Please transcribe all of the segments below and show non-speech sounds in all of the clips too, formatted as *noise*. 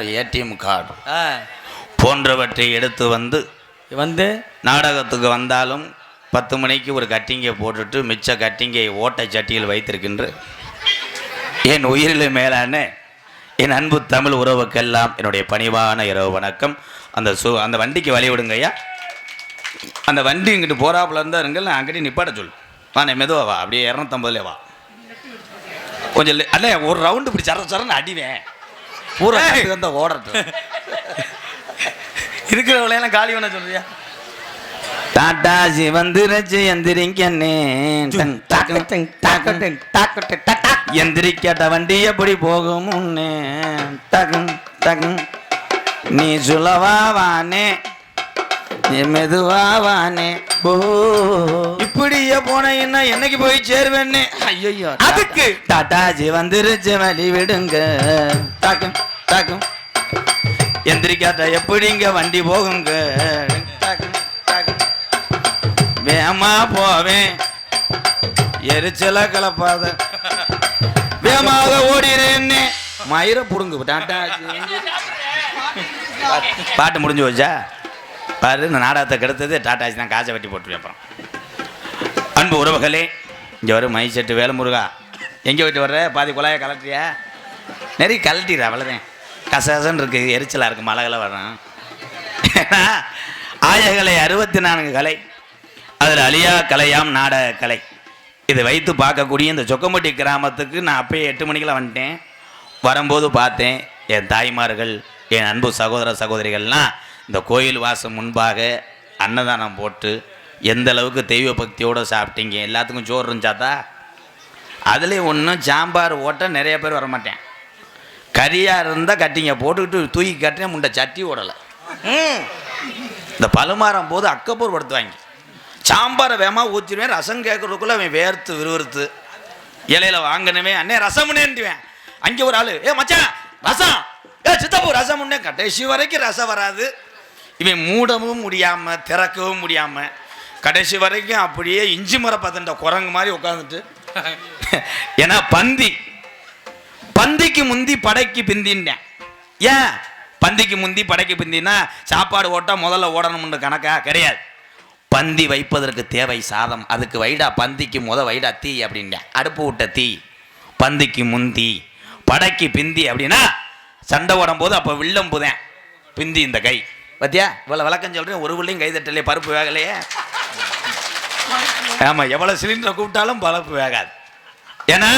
ATM card. போன்றவற்றை எடுத்து வந்து வந்து நாடகத்துக்கு வந்தாலும் பத்து மணிக்கு ஒரு கட்டிங்கை போட்டுட்டு மிச்ச கட்டிங்கை ஓட்டை சட்டியில் வைத்திருக்கின்ற. என் உயிரில் மேலான என் அன்பு தமிழ் உறவுக்கெல்லாம் என்னுடைய பணிவான இரவு வணக்கம். அந்த சு அந்த வண்டிக்கு வழி விடுங்க ஐயா அந்த வண்டி இங்கிட்டு போறாப்புல இருந்தா இருங்கள் நான் அங்கிட்டு நிப்பாட்ட சொல்லு வா நீ மெதுவா வா அப்படியே இரநூத்தம்பதுல வா. கொஞ்சம் அல்ல ஒரு ரவுண்டு இப்படி சர சரன்னு அடிவேன். பூரா வந்து ஓடட்டும் இருக்கிறவளையெல்லாம் காலி பண்ண சொல்றியா? டாடா சிவந்திரச்சு எந்திரிக்கண்ணே எந்திரிக்காட்ட வண்டி எப்படி போகும் முன்னே டகும் டகும் நீ சுலவா வானே நீ மெதுவா வானே. ஓ. இப்படியே போனீங்கன்னா என்னைக்கு போய் சேருவேன்னு? ஐயோ அதுக்கு. டாட்டாஜி வந்துருச்சு வழி விடுங்க. டக்கும் டக்கும் எந்திரிக்காட்ட எப்படிங்க வண்டி போகுங்க? வேமா போவேன். எரிச்சலா கலப்பாத வேமாக ஓடிறேன்னு. மயிர புடுங்கு டாட்டா பாட்டு முடிஞ்சு போச்சா? பாரு இந்த நாடகத்தை கெடுத்தது டாட்டாச்சி தான் காசை வெட்டி போட்டுருவேன் அப்புறம். அன்பு உறவுகளே இங்கே வரும் மை செட்டு வேலுமுருகா. எங்கே போயிட்டு வர்ற? பாதி குழாயை கலட்டியா? நிறைய கலட்டிடுற அவ்வளோதான் கசகசன்னு இருக்கு எரிச்சலாக இருக்குது மழைகளை வரும் ஆயகலை அறுபத்தி நான்கு கலை. அதில் அழியா கலையாம் நாடக கலை. இதை வைத்து பார்க்கக்கூடிய இந்த சொக்கம்பட்டி கிராமத்துக்கு நான் அப்பயே எட்டு மணிக்கெல்லாம் வந்துட்டேன். வரும்போது பார்த்தேன் என் தாய்மார்கள் என் அன்பு சகோதர சகோதரிகள்லாம் இந்த கோயில் வாசம் முன்பாக அன்னதானம் போட்டு எந்த அளவுக்கு தெய்வ பக்தியோடு சாப்பிட்டீங்க? எல்லாத்துக்கும் சோறு இருந்துச்சாத்தா அதுலேயும் ஒன்றும் சாம்பார் ஓட்ட நிறைய பேர் வரமாட்டேன். கறியாக இருந்தால் கட்டிங்க போட்டுக்கிட்டு தூக்கி கட்டின முண்டை சட்டி ஓடலை. இந்த பலுமாறம் போது அக்கப்பூர் படுத்துவாங்க சாம்பாரை வேகமாக ஊற்றிடுவேன் ரசம் கேட்கறதுக்குள்ள அவன் வேர்த்து விறுவிறுத்து. இலையில வாங்கினவே அண்ணே ரசம்னேன்ட்டுவேன் அங்கே ஒரு ஆளு ஏ மச்சான் ரசம். ஏ சித்தப்பூ ரசம் உண்ணே கடைசி வரைக்கும் ரசம் வராது. இவன் மூடவும் முடியாமல் திறக்கவும் முடியாமல் கடைசி வரைக்கும் அப்படியே இஞ்சி மர பத்தண்ட குரங்கு மாதிரி உட்காந்துட்டு *laughs* ஏன்னா பந்தி. பந்திக்கு முந்தி படைக்கு பிந்தின்னேன். ஏன்? பந்திக்கு முந்தி படைக்கு பிந்தினா சாப்பாடு ஓட்டால் முதல்ல ஓடணும்னு கணக்கா? கிடையாது. பந்தி வைப்பதற்கு தேவை சாதம். அதுக்கு வைடா பந்திக்கு முத வைடா தீ அப்படின்னேன். அடுப்பு விட்ட தீ. பந்திக்கு முந்தி படைக்கு பிந்தி அப்படின்னா சண்டை ஓடும் போது அப்போ வில்லம் புதேன் பிந்தி இந்த கை. பத்தியா? இவ்வளோ விளக்கம் சொல்கிறேன் ஒரு பிள்ளையும் கைதட்டலையே பருப்பு வேகலையே. ஆமாம் எவ்வளோ சிலிண்டரை கூப்பிட்டாலும் பருப்பு வேகாது. ஏன்னா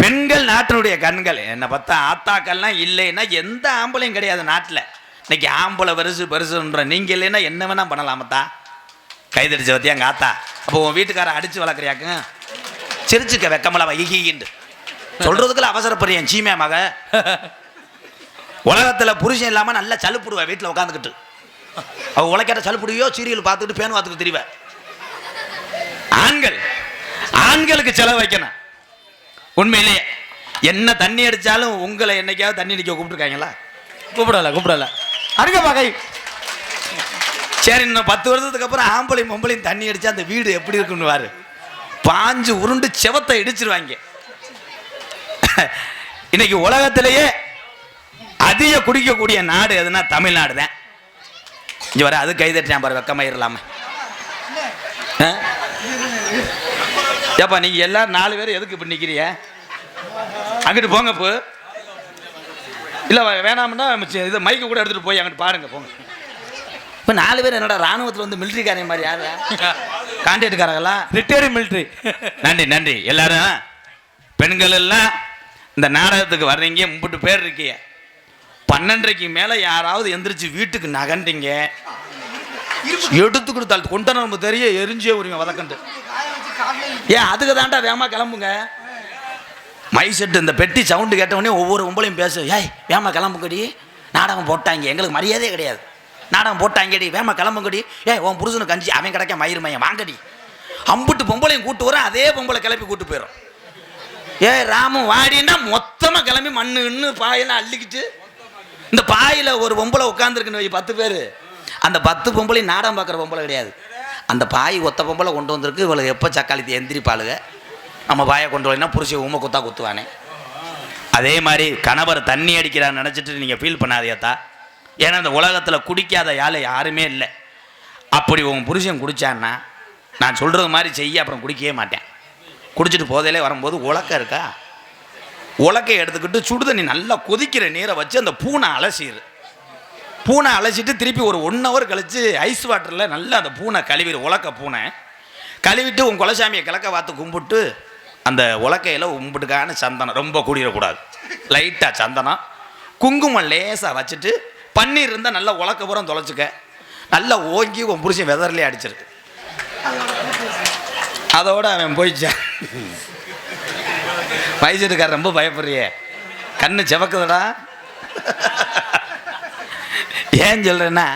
பெண்கள் நாட்டினுடைய கண்கள் என்னை பார்த்தா ஆத்தாக்கள்லாம் இல்லைன்னா எந்த ஆம்பளையும் கிடையாது நாட்டில். இன்னைக்கு ஆம்பளை பெருசு பெருசுன்ற நீங்கள் இல்லைன்னா என்ன வேணால் பண்ணலாமத்தா கைதடிச்ச பத்தியா எங்கள் ஆத்தா? அப்போ உன் வீட்டுக்காரன் அடித்து வளர்க்குறியாக்கு? சிரிச்சுக்க வெக்கமல வைகிண்டு சொல்கிறதுக்குள்ள அவசரப்படுறேன் சீமே மக உலகத்தில் புருஷன் இல்லாமல் நல்லா சலுப்புடுவேன் வீட்டில் உட்காந்துக்கிட்டு அவள் உழைக்காட்ட சலுப்பிடுவியோ சீரியல் பார்த்துக்கிட்டு பேன் பார்த்துக்கிட்டு திரிவேன் ஆண்கள் ஆண்களுக்கு செலவு வைக்கணும். உண்மையிலேயே. என்ன தண்ணி அடித்தாலும் உங்களை என்னைக்காவது தண்ணி அடிக்க கூப்பிட்டுருக்காங்களா? கூப்பிடல கூப்பிடல. அருங்க பகை சரி இன்னும் பத்து வருஷத்துக்கு அப்புறம் ஆம்பளையும் பொம்பளையும் தண்ணி அடிச்சா அந்த வீடு எப்படி இருக்குன்னு வாரு பாஞ்சு உருண்டு செவத்தை இடிச்சிருவாங்க. இன்னைக்கு உலகத்திலேயே அதிக குடிக்கக்கூடிய நாடு எதுனா தமிழ்நாடு தான். இங்க வர அது கைதட்டான் பாரு வெக்கமாயிரலாம. ஏப்பா நீங்க எல்லாரும் நாலு பேர் எதுக்கு இப்படி நிக்கிறீங்க? அங்கிட்டு போங்க இப்போ இல்ல வேணாம்னா இது மைக்கு கூட எடுத்துட்டு போய் அங்கிட்டு பாருங்க போங்க. இப்போ நாலு பேர் என்னடா ராணுவத்தில் வந்து மிலிட்ரிக்காரன் மாதிரி யாரு? கான்ட்ராக்டுக்காரங்களா ரிட்டையர் மிலிட்ரி நன்றி நன்றி. எல்லாரும் பெண்கள் எல்லாம் இந்த நாடகத்துக்கு வர்றீங்க முப்பட்டு பேர் இருக்கீங்க. பன்னெண்டரைக்கு மேலே யாராவது எந்திரிச்சு வீட்டுக்கு நகண்டிங்க. எடுத்து கொடுத்தாள் கொண்ட நம்ம தெரிய எரிஞ்சே உரிமை வதக்கண்டு. ஏன் அதுக்கு தாண்டா வேமா கிளம்புங்க. மை செட்டு இந்த பெட்டி சவுண்டு கேட்டவொடனே ஒவ்வொரு உம்பளையும் பேசு. ஏய் வேமா கிளம்புங்கடி. நாடகம் போட்டாங்க. எங்களுக்கு மரியாதையே கிடையாது. நாடகம் போட்டாங்கடி. வேமா கிளம்புங்கடி. ஏய் உன் புருஷனு கஞ்சி அவன் கிடைக்க மயிறு மையம். வாங்கடி. அம்புட்டு பொம்பளையும் கூட்டு வரும் அதே பொம்பளை கிளப்பி கூட்டு போயிடும் ஏ ராமு வாடின்னா மொத்தமாக கிளம்பி மண்ணுன்னு பாயெல்லாம் அள்ளிக்கிட்டு இந்த பாயில் ஒரு பொம்பளை உட்காந்துருக்குன்னு வை பத்து பேர். அந்த பத்து பொம்பளையும் நாடகம் பார்க்குற பொம்பளை கிடையாது. அந்த பாய் ஒத்த பொம்பளை கொண்டு வந்திருக்கு இவளுக்கு எப்போ சக்காளி எந்திரிப்பாளுக. நம்ம பாயை கொண்டு வரலாம் புருஷன் உமை குத்தா குத்துவானே. அதே மாதிரி கணவர் தண்ணி அடிக்கிறான்னு நினச்சிட்டு நீங்கள் ஃபீல் பண்ணாதேத்தா ஏன்னா இந்த உலகத்தில் குடிக்காத யாழை யாருமே இல்லை. அப்படி உன் புருஷன் குடித்தான்னா நான் சொல்கிறது மாதிரி செய்ய அப்புறம் குடிக்கவே மாட்டேன். குடிச்சிட்டு போதையிலே வரும்போது உலக்கம் இருக்கா? உலக்கையை எடுத்துக்கிட்டு சுடுதண்ணி நல்லா கொதிக்கிற நீரை வச்சு அந்த பூனை அலசிடு பூனை அலசிட்டு திருப்பி ஒரு ஒன் ஹவர் கழித்து ஐஸ் வாட்டரில் நல்லா அந்த பூனை கழுவிடு உலக்க பூனை. கழுவிட்டு உன் குலசாமியை கிழக்க பார்த்து கும்பிட்டு அந்த உலக்கையில் கும்பிட்டுக்கான சந்தனம். ரொம்ப கூடிடக்கூடாது. லைட்டாக சந்தனம். குங்குமம் லேசாக வச்சுட்டு பன்னீர் இருந்தால் நல்லா உலக்க பூரம் தொலைச்சிக்க. நல்லா ஓங்கி உன் புருஷன் வெதர்லேயே அடிச்சிருக்கு அதோட அவன் போயிடுச்சான். வயசுக்கார ரொம்ப பயப்படுறியே. கண்ணு செவக்குதுடா. ஏன் சொல்கிறேன்னா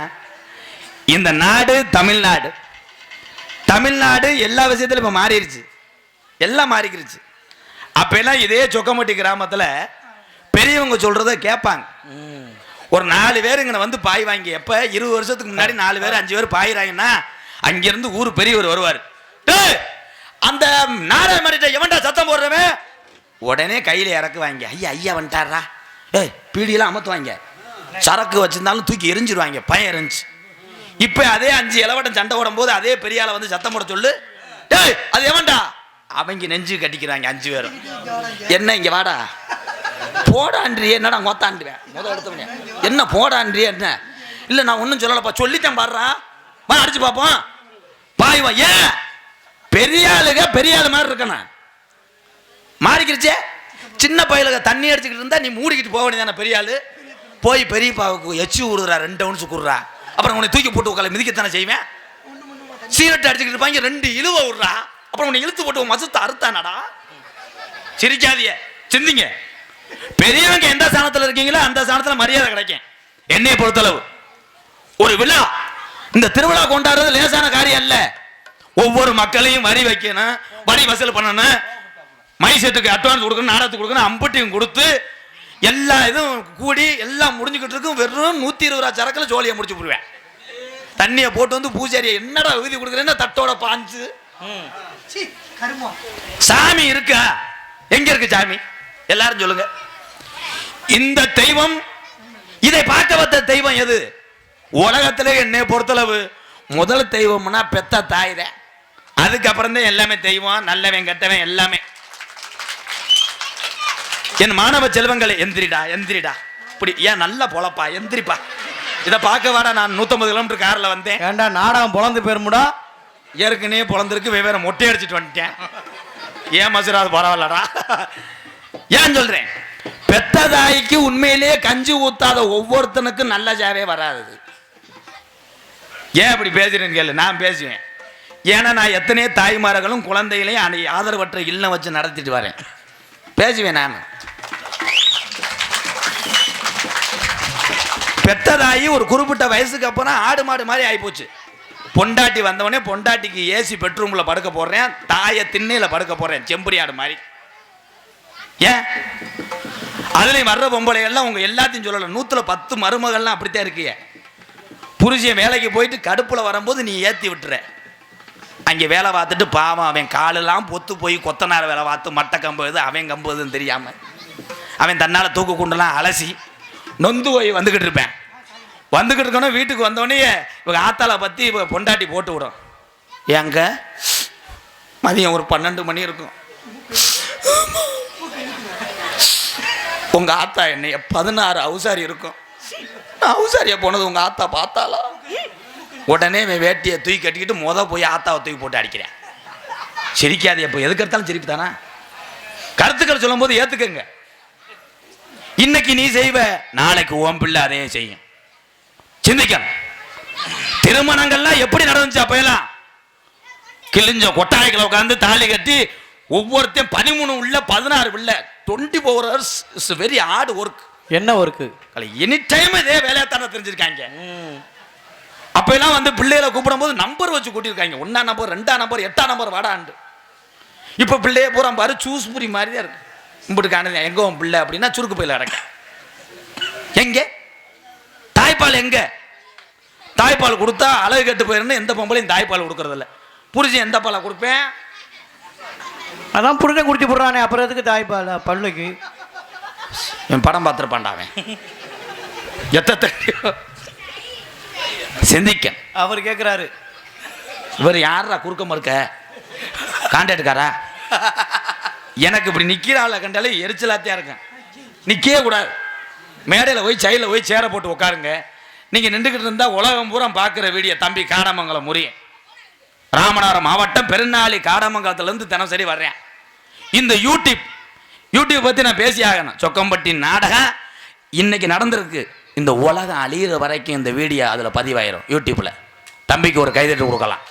இந்த நாடு தமிழ்நாடு. தமிழ்நாடு எல்லா விஷயத்திலும் இப்போ மாறிடுச்சு. எல்லாம் மாறிக்கிருச்சு. அப்பெல்லாம் இதே சொக்கமட்டி கிராமத்தில் பெரியவங்க சொல்கிறத கேட்பாங்க. ஒரு நாலு பேர் இங்கே வந்து பாய் வாங்கி எப்போ? இருபது வருஷத்துக்கு முன்னாடி நாலு பேர் அஞ்சு பேர் பாயிறாங்கன்னா அங்கேருந்து ஊர் பெரியவர் வருவார். அந்த நாடக மாறிட்ட எவன்டா சத்தம் போடுறவன்? உடனே கையில் இறக்குவாங்க. ஐயா ஐயா வந்துட்டாரா ஏய் பீடியெல்லாம் அமர்த்துவாங்க சரக்கு வச்சிருந்தாலும் தூக்கி எரிஞ்சிருவாங்க. பயம் இருந்துச்சு. இப்போ அதே அஞ்சு இளவட்டம் சண்டை ஓடும் போது அதே பெரிய ஆளை வந்து சத்தம் போட சொல்லு. டேய் அது எவன்டா? அவங்க நெஞ்சு கட்டிக்கிறாங்க அஞ்சு பேரும். என்ன இங்க வாடா? போடான்றியே என்னடா மொத்தாண்டுவேன் முதல் எடுத்தவனே என்ன போடான்றியே என்ன? இல்லை நான் ஒன்றும் சொல்லலப்பா. சொல்லித்தான் பாடுறா வா அடிச்சு பார்ப்போம் பாய் ஏன் பெரிய பெரியாள் பெரிய ஆளு மாதிரி இருக்கணும். மாறிக்கிருச்சே. சின்ன பயலுக தண்ணி அடிச்சுக்கிட்டு இருந்தா நீ மூடிக்கிட்டு போக வேண்டியதான பெரிய ஆளு? போய் பெரியப்பாவுக்கு எச்சு விடுறா ரெண்டு அவுன்ஸ் குடுறா. அப்புறம் உன்னை தூக்கி போட்டு உட்கால மிதிக்கத்தானே செய்வேன்? சீரட் அடிச்சுக்கிட்டு இருப்பாங்க ரெண்டு இழுவ விடுறா அப்புறம் உன்னை இழுத்து போட்டு மசத்தை அறுத்தானடா? சிரிக்காதிய சிந்திங்க. பெரியவங்க எந்த சாணத்தில் இருக்கீங்களோ அந்த சாணத்தில் மரியாதை கிடைக்கும். என்னைய பொறுத்தளவு. ஒரு விழா. இந்த திருவிழா கொண்டாடுறது லேசான காரியம் அல்ல. ஒவ்வொரு மக்களையும் வரி வைக்கணும் வரி வசூல் பண்ணணும் மை செட்டுக்கு அட்வான்ஸ் கொடுக்கணும் நாடகத்துக்கு கொடுக்கணும் அம்பட்டியும் கொடுத்து எல்லா இதுவும் கூடி எல்லாம் முடிஞ்சுக்கிட்டு இருக்கும். வெறும் நூத்தி இருபது ரூபா சரக்குல ஜோலியை முடிச்சு போடுவேன் தண்ணியை போட்டு வந்து பூஜாரியை என்னடா விதி கொடுக்குறேன்னா தட்டோட பாஞ்சு. சாமி இருக்கா? எங்க இருக்கு சாமி? எல்லாரும் சொல்லுங்க. இந்த தெய்வம் இதை பார்க்க வந்த தெய்வம் எது? உலகத்திலே என்னை பொறுத்தளவு முதல் தெய்வம்னா பெத்த தாய் தான். அதுக்கப்புறம் தான் எல்லாமே தெய்வம் நல்லவன் கெட்டவன் எல்லாமே. என் மாணவ செல்வங்களை எந்திரிடா எந்திரிடா. இப்படி ஏன் நல்ல பொழப்பா? எந்திரிப்பா. இதை பார்க்க வாடா நான் நூற்றம்பது கிலோமீட்டர் காரில் வந்தேன். ஏன்டா நாடகம் பொழந்து போயிருமுடா ஏற்கனவே பொழந்திருக்கு வெவ்வேறு மொட்டை அடிச்சிட்டு வந்துட்டேன். ஏன் மசுராது பரவாயில்லடா. ஏன் சொல்றேன்? பெத்த தாய்க்கு உண்மையிலேயே கஞ்சி ஊத்தாத ஒவ்வொருத்தனுக்கும் நல்ல ஜாவே வராது ஏன் அப்படி பேசுறேன்னு கேளு நான் பேசுவேன். ஏன்னா நான் எத்தனையோ தாய்மார்களும் குழந்தைகளையும் அன்னை ஆதரவற்ற இல்லம் வச்சு நடத்திட்டு வரேன். பேசுவேன் நான். பெற்றதாகி ஒரு குறிப்பிட்ட வயசுக்கு அப்புறம் ஆடு மாடு மாதிரி ஆகிப்போச்சு பொண்டாட்டி வந்தவொடனே பொண்டாட்டிக்கு ஏசி பெட்ரூமில் படுக்க போடுறேன் தாயை திண்ணையில் படுக்க போடுறேன் செம்பரி ஆடு மாதிரி. ஏன்? அதுலேயும் வர்ற பொம்பளை எல்லாம் உங்கள் எல்லாத்தையும் சொல்லலை. நூற்றில் பத்து மருமகள்லாம் அப்படித்தான் இருக்கிய. புருஷன் வேலைக்கு போயிட்டு கடுப்பில் வரும்போது நீ ஏற்றி விட்டுற. அங்கே வேலை பார்த்துட்டு பாவம் அவன் காலெல்லாம் பொத்து போய் கொத்தனார் வேலை பார்த்து மட்டை கம்புது அவன் கம்புதுன்னு தெரியாமல் அவன் தன்னால் தூக்கு குண்டெல்லாம் அலசி நொந்து போய் வந்துக்கிட்டு இருப்பேன். வந்துக்கிட்டு இருக்கணும் வீட்டுக்கு வந்தோடனே இப்போ ஆத்தாளை பற்றி இப்போ பொண்டாட்டி போட்டு விடும். ஏங்க? மதியம் ஒரு பன்னெண்டு மணி இருக்கும். உங்கள் ஆத்தா என்னைய பதினாறு அவுசாரி இருக்கும். அவுசாரியை போனது உங்கள் ஆத்தா பார்த்தாலா உடனே இவன் வேட்டியை தூக்கி கட்டிக்கிட்டு மொதல் போய் ஆத்தாவை தூக்கி போட்டு அடிக்கிறேன். சிரிக்காது எப்போ எதுக்கு எடுத்தாலும் சிரிப்பு தானா? கருத்துக்கள் சொல்லும்போது ஏற்றுக்கங்க இன்னைக்கு நீ செய்வ நாளைக்கு உன் பிள்ளை அதே செய்யும். சிந்திக்கணும் திருமணங்கள்லாம் எப்படி நடந்துச்சு அப்பெல்லாம் கிழிஞ்ச கொட்டாய்களை உட்காந்து தாலி கட்டி ஒவ்வொருத்தையும் பதிமூணு உள்ள பதினாறு பிள்ளை twenty four hours is very hard work என்ன ஒர்க்கு எனி டைம் இதே வேலையாத்தானே தெரிஞ்சிருக்காங்க. அப்ப எல்லாம் வந்து பிள்ளைகளை கூப்பிடும்போது நம்பர் வச்சு கூட்டியிருக்காங்க. ஒன்னா நம்பர் ரெண்டா நம்பர் எட்டா நம்பர் வாடாண்டு இப்ப பிள்ளைய பூரா பாரு சூஸ் புரி மாதிரி தான் இருக்கு. கும்பிட்டு காணுது எங்க உன் பிள்ளை அப்படின்னா சுருக்கு பையில அடக்க. எங்க? தாய்ப்பால் எங்க? தாய்ப்பால் கொடுத்தா அழகு கெட்டு போயிருந்தா எந்த பொம்பளையும் தாய்ப்பால் கொடுக்கறது இல்ல புரிஞ்சு எந்த பாலை கொடுப்பேன்? அதான் புருஷன் குடிச்சு போடுறானே அப்புறம் எதுக்கு தாய்ப்பால் பல்லுக்கு? என் படம் பார்த்துருப்பான்டா அவன். எத்த சிந்திக்க அவர் கேட்குறாரு இவர் யாரா குறுக்க மறுக்க? கான்டாக்டுக்காரா எனக்கு இப்படி நிக்கிற ஆளை கண்டாலே எரிச்சலாத்தியா இருக்கேன். நிற்கவே கூடாது. மேடையில் போய் சைடில் போய் சேரை போட்டு உட்காருங்க. நீங்கள் நின்றுக்கிட்டு இருந்தால் உலகம் பூரா பார்க்குற வீடியோ. தம்பி காடமங்கலம் முறியன் ராமநாதபுரம் மாவட்டம் பெருநாளி காடமங்கலத்துலேருந்து தினசரி வர்றேன். இந்த யூடியூப் யூடியூப் பற்றி நான் பேசி ஆகணும். சொக்கம்பட்டி நாடகம் இன்னைக்கு நடந்திருக்கு. இந்த உலகம் அழியிற வரைக்கும் இந்த வீடியோ அதில் பதிவாயிரும். யூடியூப்பில் தம்பிக்கு ஒரு கைதட்டு கொடுக்கலாம்.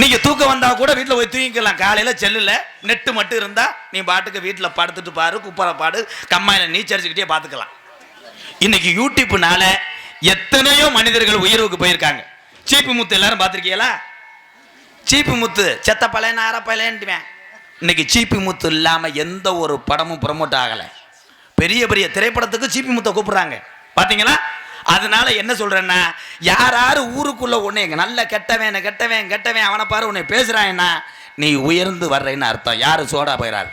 நீங்க தூக்கம் வந்தா கூட வீட்டில் போய் தூங்கிக்கலாம். காலையில் செல்லுல நெட்டு மட்டும் இருந்தா நீ பாட்டுக்கு வீட்டில் படுத்துட்டு பாரு குப்பரை பாடு கம்மாயில நீச்சரிச்சுக்கிட்டே பார்த்துக்கலாம் இன்னைக்கு யூடியூப்னால எத்தனையோ மனிதர்கள் உயர்வுக்கு போயிருக்காங்க. சீப்பு முத்து எல்லாரும் பார்த்துருக்கீங்களா சீப்பு முத்து செத்த பழையன் ஆற பழையன்ட்டுவேன் இன்னைக்கு சீப்பி முத்து இல்லாமல் எந்த ஒரு படமும் ப்ரமோட் ஆகலை. பெரிய பெரிய திரைப்படத்துக்கு சீப்பி முத்தை கூப்பிட்றாங்க. பார்த்தீங்களா அதனால என்ன சொல்றேன்னா யார் யாரு ஊருக்குள்ள உன்னை நல்ல கெட்டவன் கெட்டவன் கெட்டவன் அவனை பாரு உன்னை பேசுறான்னா நீ உயர்ந்து வர்றேன்னு அர்த்தம். யாரு சோடா போயிடாது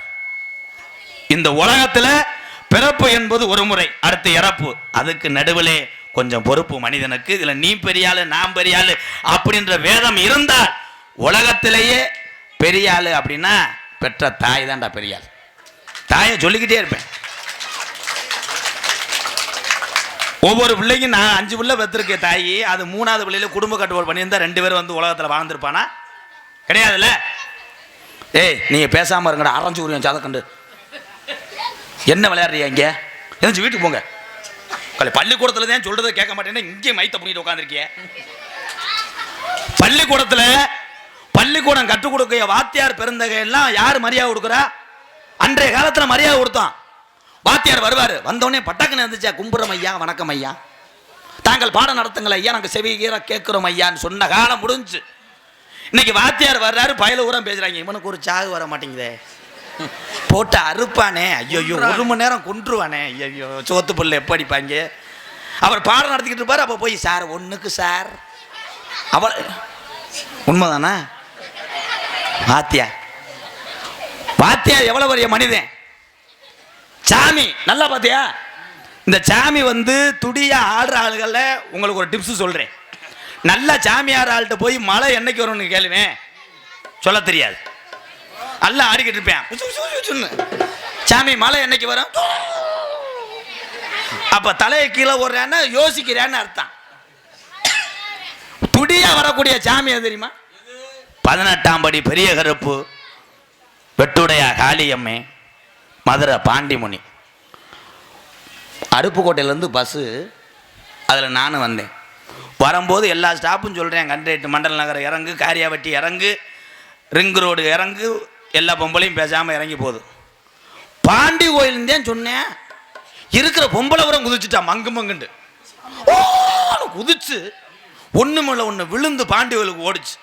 இந்த உலகத்துல பிறப்பு என்பது ஒரு முறை அடுத்து இறப்பு. அதுக்கு நடுவிலே கொஞ்சம் பொறுப்பு மனிதனுக்கு இதுல நீ பெரியாளு நான் பெரிய அப்படின்ற வேதம் இருந்தால் உலகத்திலேயே பெரியாளு அப்படின்னா பெற்ற தாய் தான்டா பெரியாள். தாயை சொல்லிக்கிட்டே இருப்பேன். ஒவ்வொரு பிள்ளைக்கும் நான் அஞ்சு பிள்ளை பெற்றிருக்கேன் தாயி. அது மூணாவது பிள்ளையில குடும்ப கட்டுப்பாடு பண்ணியிருந்தா ரெண்டு பேரும் வந்து உலகத்தில் வாழ்ந்துருப்பானா? கிடையாதுல்ல? ஏய் நீங்கள் பேசாமல் இருங்கடா. அரைஞ்சு உரியம் சாத கண்டு என்ன விளையாடுறீங்க இங்கே? எதாச்சும் வீட்டுக்கு போங்க. கலை பள்ளிக்கூடத்தில் தான் சொல்கிறத கேட்க மாட்டேன்னா இங்கே மைத்த பண்ணிட்டு உட்காந்துருக்கிய பள்ளிக்கூடத்தில் பள்ளிக்கூடம் கற்றுக் கொடுக்க வாத்தியார் பெருந்தகை எல்லாம் யார் மரியாதை கொடுக்குறா? அன்றைய காலத்தில் மரியாதை கொடுத்தான். வாத்தியார் வருவார். வந்தோடனே பட்டாக்குன்னு இருந்துச்சா கும்புறம் ஐயா வணக்கம் ஐயா. தாங்கள் பாடம் நடத்துங்கள் ஐயா நாங்கள் செவிகீர கேட்குறோம் ஐயான்னு சொன்ன காலம் முடிஞ்சு. இன்னைக்கு வாத்தியார் வர்றாரு பயல ஊரம் பேசுறாங்க. இவனுக்கு ஒரு சாகு வர மாட்டேங்குதே. *laughs* போட்டு அறுப்பானே. ஐயோ ஒரு மணி நேரம் கொன்றுவானே. ஐயோ சோத்து புல்ல எப்போ அடிப்பாங்க அவர் பாடம் நடத்திக்கிட்டு இருப்பார் அப்போ போய் சார் ஒன்றுக்கு சார். அவர் உண்மைதானா? வாத்தியார். வாத்தியார் எவ்வளோ பெரிய மனிதன்? சாமி நல்லா பார்த்தியா? இந்த சாமி வந்து துடியா ஆடுற ஆளுகளில் உங்களுக்கு ஒரு டிப்ஸ் சொல்கிறேன் நல்லா சாமி ஆடுற ஆள்கிட்ட போய் மழை என்னைக்கு வரும்னு கேளுவேன் சொல்ல தெரியாது. நல்லா ஆடிக்கிட்டு இருப்பேன். சாமி மழை என்னைக்கு வரும்? அப்போ தலையை கீழே ஓடுறேன்னா யோசிக்கிறேன்னு அர்த்தம். துடியா வரக்கூடிய சாமி எது தெரியுமா? பதினெட்டாம் படி பெரிய கருப்பு. வெட்டுடைய காளியம்மே. மதுரை பாண்டிமுனி. அருப்புக்கோட்டையிலேருந்து பஸ்ஸு அதில் நானும் வந்தேன். வரும்போது எல்லா ஸ்டாப்பும் சொல்கிறேன் கண்டேட்டு மண்டல நகர் இறங்கு காரியாவட்டி இறங்கு ரிங் ரோடு இறங்கு எல்லா பொம்பளையும் பேசாமல் இறங்கி போகுது. பாண்டி கோயில்ந்தேன் சொன்னேன். இருக்கிற பொம்பளை உரம் குதிச்சுட்டான் மங்கு மங்குண்டு ஓன்னு குதிச்சு ஒன்றுமில்ல ஒன்று விழுந்து பாண்டி கோயிலுக்கு ஓடிச்சு.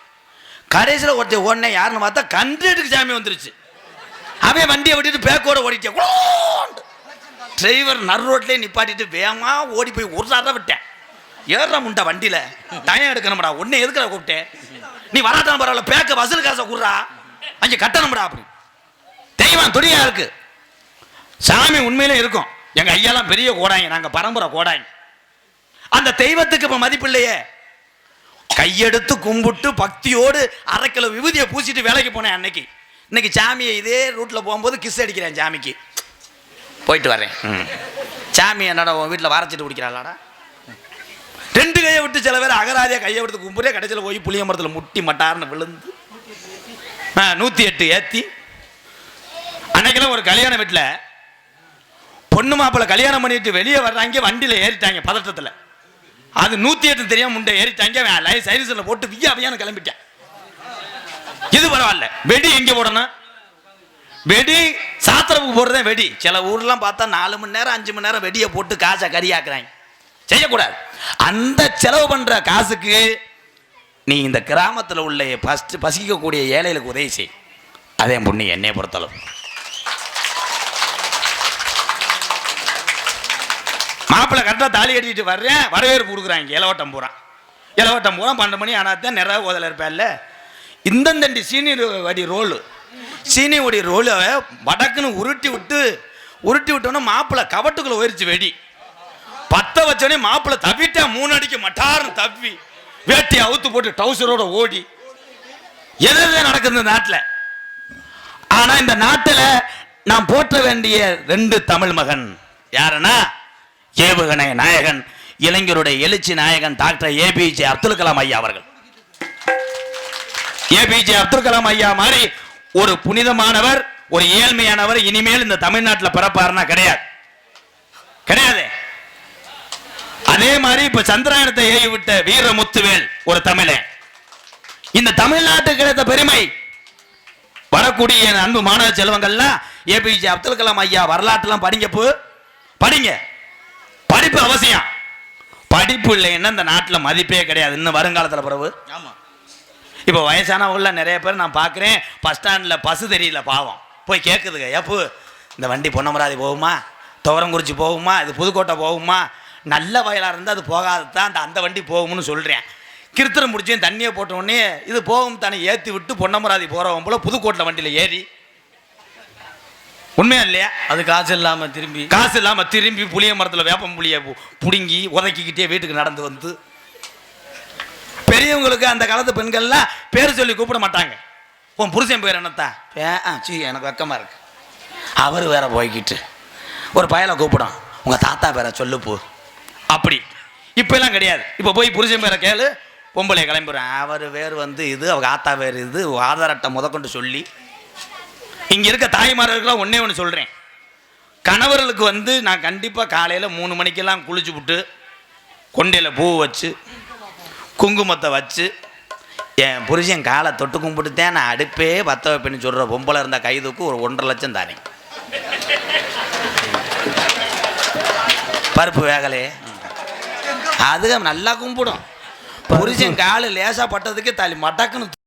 கடைசியில் ஒருத்தர் ஓடனே யாருன்னு பார்த்தா கண்ட்ரேட்டுக்கு சாமி வந்துருச்சு. அவன் வண்டியை விட்டுட்டு பேக்கோட ஓடிட்டேன் டிரைவர் நர் ரோட்லேயே நிப்பாட்டிட்டு வேகமாக ஓடி போய் ஒரு தான் விட்டேன். ஏறுற முண்டா வண்டியில். டயம் எடுக்கணும்டா. உன்னை எதுக்குடா கூப்பிட்டேன் நீ வராட்டான் பரவாயில்ல. பேக்க வசூல் காசை கூடுறா. அங்கே கட்டணும்டா அப்படி. தெய்வம் துணியாக இருக்கு. சாமி உண்மையிலே இருக்கும். எங்கள் ஐயாலாம் பெரிய கோடாங்க நாங்கள் பரம்பரை கோடாங்க அந்த தெய்வத்துக்கு இப்போ மதிப்பு இல்லையே. கையெடுத்து கும்பிட்டு பக்தியோடு அரை கிலோ விபூதியை பூசிட்டு வேலைக்கு போனேன் அன்னைக்கு. இன்னைக்கு சாமியை இதே ரூட்ல போகும்போது கிஸ் அடிக்கிறேன் சாமிக்கு. போயிட்டு வரேன். சாமி என்னடா உன் வீட்டில் வாரச்சிட்டு குடிக்கிறாளாடா ரெண்டு கையை விட்டு சில பேர் அகராதியா கையை விட்டு கும்பிட்டே கடைசியில் போய் புளிய மரத்தில் முட்டி மட்டார்னு விழுந்து ஆ நூற்றி எட்டு ஏற்றி அன்னைக்கெல்லாம் ஒரு கல்யாண வீட்டில் பொண்ணு மாப்பிள்ளை கல்யாணம் பண்ணிட்டு வெளியே வர்றாங்க வண்டியில் ஏறிட்டாங்க பதட்டத்தில். அது நூற்றி எட்டு தெரியாம முண்டை ஏறிட்டாங்க அவன் லை சைரஸில் போட்டு வியா வியான்னு கிளம்பிட்டான். இது பரவாயில்ல. வெடி எங்கே போடணும்? வெடி சாத்திரமுக்கு போடுறதே வெடி. சில ஊர்லாம் பார்த்தா நாலு மணி நேரம் அஞ்சு மணி நேரம் வெடியை போட்டு காசை கறியாக்குறாங்க. செய்யக்கூடாது. அந்த செலவு பண்ற காசுக்கு நீ இந்த கிராமத்தில் உள்ள பஸ்ட் பசிக்கக்கூடிய ஏழைகளுக்கு உதவி செய். அதே பொண்ணு என்னை பொறுத்தளவு. மாப்பிள்ளை கரெக்டாக தாலி கட்டிட்டு வர்றேன். வரவேற்பு கொடுக்குறாங்க. இலவட்டம் பூரா. இலவட்டம் பூரா பன்னெண்டு மணி ஆனால் தான் நிறைய ஓதல இருப்பேன்ல இந்தந்தண்டி சீனியர் வடி ரோலு. சீனி ஒடி ரோலை வடக்குன்னு உருட்டி விட்டு உருட்டி விட்டோன்னா மாப்பிள்ளை கவட்டுக்குள்ள போயிருச்சு வெடி. பத்த வச்சோடனே மாப்பிள்ளை தவிட்டா மூணு அடிக்கு மட்டார்னு தப்பி வேட்டி அவுத்து போட்டு டவுசரோட ஓடி. எது எது நடக்குது இந்த நாட்டில்? ஆனா இந்த நாட்டில் நான் போற்ற வேண்டிய ரெண்டு தமிழ் மகன். யாருன்னா? ஏவுகணை நாயகன் இளைஞருடைய எழுச்சி நாயகன் டாக்டர் ஏபிஜே அப்துல் கலாம் ஐயா அவர்கள். ஏபிஜே அப்துல் கலாம் ஐயா மாதிரி ஒரு புனிதமானவர் ஒரு ஏழ்மையானவர் இனிமேல் இந்த தமிழ்நாட்டில் பிறப்பாருன்னா கிடையாது. கிடையாது. அதே மாதிரி இப்ப சந்திராயணத்தை ஏவி விட்ட வீரமுத்துவேல் ஒரு தமிழன். இந்த தமிழ்நாட்டுக்கு கிடைத்த பெருமை வரக்கூடிய என் அன்பு மாணவ செல்வங்கள்லாம் ஏபிஜே அப்துல் கலாம் ஐயா வரலாற்றுலாம் படிங்க போ படிங்க. படிப்பு அவசியம். படிப்பு இல்லைன்னா இந்த நாட்டில் மதிப்பே கிடையாது. இன்னும் வருங்காலத்தில் பிறகு ஆமா. இப்போ வயசானவங்கள நிறைய பேர் நான் பார்க்குறேன் பஸ் ஸ்டாண்டில் பஸ் தெரியல பாவம். போய் கேட்குதுங்க ஏப்பு இந்த வண்டி பொன்னமராதி போகுமா? துவரங்குறிச்சி போகுமா? இது புதுக்கோட்டை போகுமா? நல்ல வயலாக இருந்தால் அது போகாது தான் அந்த அந்த வண்டி போகும்னு சொல்கிறேன் கிருத்திரம் முடிச்சு தண்ணியை போட்ட உடனே இது போகும் தானே ஏற்றி விட்டு பொன்னமராதி போகிறவன் போல புதுக்கோட்டை வண்டியில் ஏறி. உண்மையா இல்லையா? அது காசு இல்லாம திரும்பி. காசு இல்லாமல் திரும்பி புளிய மரத்தில் வேப்பம் புளியை புடுங்கி உதக்கிக்கிட்டே வீட்டுக்கு நடந்து வந்து பெரியவங்களுக்கு அந்த காலத்து பெண்கள்லாம் பேர் சொல்லி கூப்பிட மாட்டாங்க. உன் புருஷன் பேர் என்னத்தா? ஆ சீ எனக்கு வெக்கமாக இருக்கு. அவர் வேற போய்கிட்டு ஒரு பயலை கூப்பிடும். உங்கள் தாத்தா பேரை சொல்லு போ. அப்படி. இப்பெல்லாம் கிடையாது. இப்போ போய் புருஷன் பேரை கேளு. பொம்பளை கிளம்பிடுறேன். அவர் வேறு வந்து இது அவங்க ஆத்தா வேறு இது ஆதார் அட்டை முதற்கொண்டு சொல்லி. இங்கே இருக்க தாய்மார்களுக்கெல்லாம் ஒன்றே ஒன்று சொல்கிறேன் கணவர்களுக்கு வந்து நான் கண்டிப்பாக காலையில் மூணு மணிக்கெல்லாம் குளிச்சு விட்டு கொண்டையில் பூ வச்சு குங்குமத்தை வச்சு என் புருஷன் காலை தொட்டு கும்பிட்டுத்தேன் நான் அடுப்பே பற்ற வைப்பேன்னு சொல்கிற பொம்பளை இருந்த கைதுக்கு ஒரு ஒன்றரை லட்சம் தானே. பருப்பு வேகலையே அது நல்லா கும்பிடும். புருஷன் காலு லேசாக பட்டதுக்கே தாலி மடக்குன்னு